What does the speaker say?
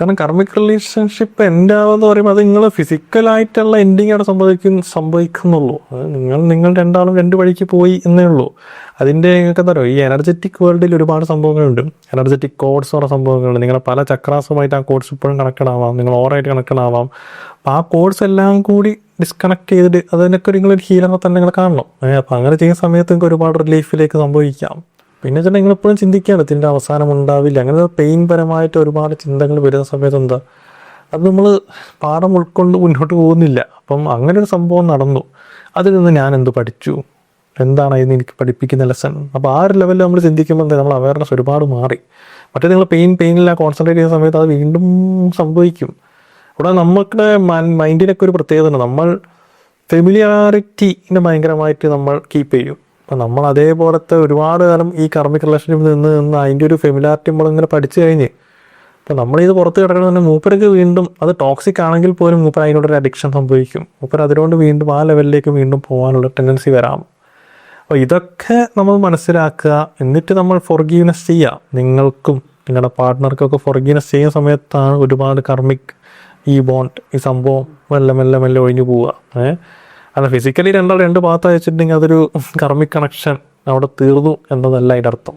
കാരണം കർമ്മിക് റിലേഷൻഷിപ്പ് എന്റെ ആവെന്ന് പറയുമ്പോൾ അത് നിങ്ങൾ ഫിസിക്കലായിട്ടുള്ള എൻഡിങ് അവിടെ സംഭവിക്കും സംഭവിക്കുന്നുള്ളൂ. നിങ്ങൾ നിങ്ങൾ രണ്ടാളും രണ്ട് വഴിക്ക് പോയി എന്നേ ഉള്ളൂ. അതിന്റെ നിങ്ങൾക്ക് എന്താ പറയുക ഈ എനർജറ്റിക് വേൾഡിൽ ഒരുപാട് സംഭവങ്ങളുണ്ട്. എനർജറ്റിക് കോഡ്സ് പറഞ്ഞ സംഭവങ്ങളുണ്ട്. നിങ്ങളുടെ പല ചക്രാസുമായിട്ട് ആ കോഡ്സ് ഇപ്പോഴും കണക്റ്റഡ് ആവാം. നിങ്ങൾ ഓറായിട്ട് കണക്റ്റഡ് ആവാം. അപ്പോൾ ആ കോഡ്സ് എല്ലാം കൂടി ഡിസ്കണക്ട് ചെയ്തിട്ട് അതിനൊക്കെ നിങ്ങളൊരു ഹീലറെ തന്നെ നിങ്ങൾ കാണണം. അപ്പോൾ അങ്ങനെ ചെയ്യുന്ന സമയത്ത് നിങ്ങൾക്ക് ഒരുപാട് റിലീഫിലേക്ക് സംഭവിക്കാം. പിന്നെ ചേട്ടാ നിങ്ങൾ എപ്പോഴും ചിന്തിക്കുകയാണ് ഇതിന്റെ അവസാനം ഉണ്ടാവില്ല. അങ്ങനെ പെയിൻ പരമായിട്ട് ഒരുപാട് ചിന്തകൾ വരുന്ന സമയത്ത് എന്താ അത് നമ്മൾ പാഠം ഉൾക്കൊണ്ട് മുന്നോട്ട് പോകുന്നില്ല. അപ്പം അങ്ങനെ ഒരു സംഭവം നടന്നു. അതിൽ നിന്ന് ഞാൻ എന്ത് പഠിച്ചു? എന്താണ് ഇന്ന് എനിക്ക് പഠിപ്പിക്കുന്ന ലെസൺ അപ്പോൾ ആ ഒരു ലെവലിൽ നമ്മൾ ചിന്തിക്കുമ്പോൾ നമ്മൾ അവയർനെസ് ഒരുപാട് മാറി. മറ്റേ നിങ്ങൾ പെയിൻ പെയിനില്ല കോൺസെൻട്രേറ്റ് ചെയ്യുന്ന സമയത്ത് അത് വീണ്ടും സംഭവിക്കും. ഇവിടെ നമ്മുടെ മൈൻഡിനൊക്കെ ഒരു പ്രത്യേകത ഉണ്ട്. നമ്മൾ ഫെമിലിയാരിറ്റിനെ ഭയങ്കരമായിട്ട് നമ്മൾ കീപ്പ് ചെയ്യും. അപ്പം നമ്മൾ അതേപോലത്തെ ഒരുപാട് കാലം ഈ കർമ്മിക് റിലേഷൻഷിപ്പിൽ നിന്ന് നിന്ന് അതിന്റെ ഒരു ഫെമിലാരിറ്റി നമ്മളിങ്ങനെ പഠിച്ചു കഴിഞ്ഞ് അപ്പം നമ്മളിത് പുറത്ത് കിടക്കണമെന്ന് മൂപ്പർക്ക് വീണ്ടും അത് ടോക്സിക് ആണെങ്കിൽ പോലും മൂപ്പർ അതിനോടൊരു അഡിക്ഷൻ സംഭവിക്കും. മൂപ്പർ അതിനോട് വീണ്ടും ആ ലെവലിലേക്ക് വീണ്ടും പോകാനുള്ള ടെൻഡൻസി വരാം. അപ്പോൾ ഇതൊക്കെ നമ്മൾ മനസ്സിലാക്കുക എന്നിട്ട് നമ്മൾ ഫൊർഗീവ്നെസ് ചെയ്യുക. നിങ്ങൾക്കും നിങ്ങളുടെ പാർട്ട്ണർക്കൊക്കെ ഫൊർഗീവ്നെസ് ചെയ്യുന്ന സമയത്താണ് ഒരുപാട് കർമ്മിക് ഈ ബോണ്ട് ഈ സംഭവം മെല്ലെ മെല്ലെ മെല്ലെ ഒഴിഞ്ഞു പോവുക. ഏഹ്? അല്ല ഫിസിക്കലി രണ്ടാൾ രണ്ട് ഭാഗത്ത് അയച്ചിട്ടുണ്ടെങ്കിൽ അതൊരു കർമ്മിക് കണക്ഷൻ അവിടെ തീർന്നു എന്നതല്ല അതിന്റെ അർത്ഥം.